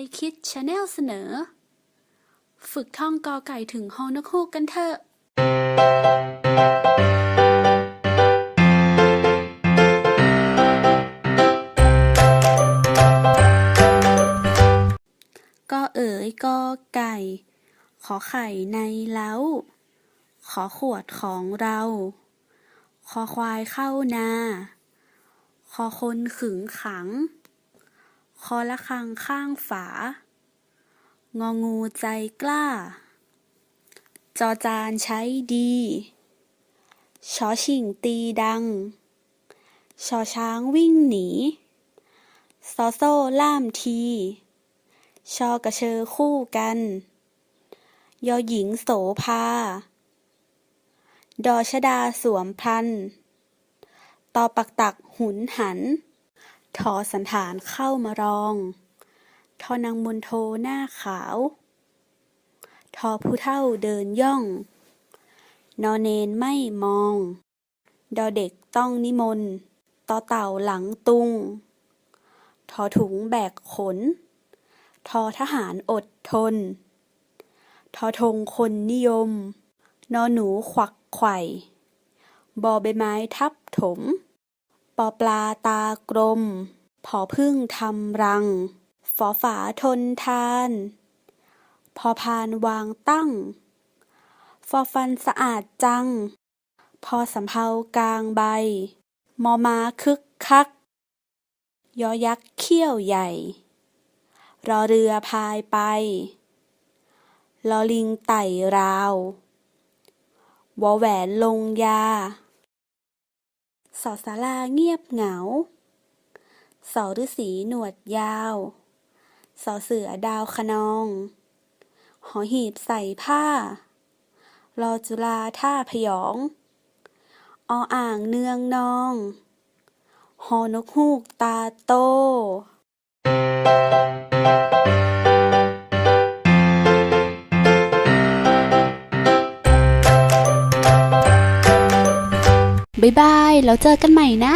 ยคิดชาแนลเสนอ ฝึกท่องกอไก่ถึงฮอนกฮูกกันเถอะ ก็เอ๋ยก็ไก่ ขอไข่ในเล้า ขอขวดของเรา ขอควายเข้านา ขอคนขึงขัง คอละคังข้างฝา งองูใจกล้า จอจานใช้ดี ชอชิงตีดัง ชอช้างวิ่งหนี ซอโซ่ล่ามที ชอกระเชอคู่กัน ยอหญิงโสภา ดอชดาสวมพัน ตอปักตักหุนหัน ทอสันฐานเข้ามารอง ทอนางมนโทหน้าขาว ทอผู้เท่าเดินย่อง นอเนนไม่มอง ดอเด็กต้องนิมนต์ ต่อเต่าหลังตุง ทอถุงแบกขน ทอทหารอดทน ทอธงคนนิยม นอหนูขวักไข่บอใบไม้ทับถม ปอปลาตากลม ผอพึ่งทำรัง ฝอฝาทนทาน พอพานวางตั้ง ฟอฟันสะอาดจัง พอสำเภากลางใบ มอมาคึกคัก ยอยักษ์เขี้ยวใหญ่ รอเรือพายไป ลอลิงไต่ราววอแหวนลงยา สอสาราเงียบเหงา สอฤษีหนวดยาว สอเสือดาวขนอง หอหีบใส่ผ้า รอจุฬาท่าพยอง ออ่างเนืองนอง หอนกฮูกตาโต บ๊ายบาย แล้วเจอกันใหม่นะ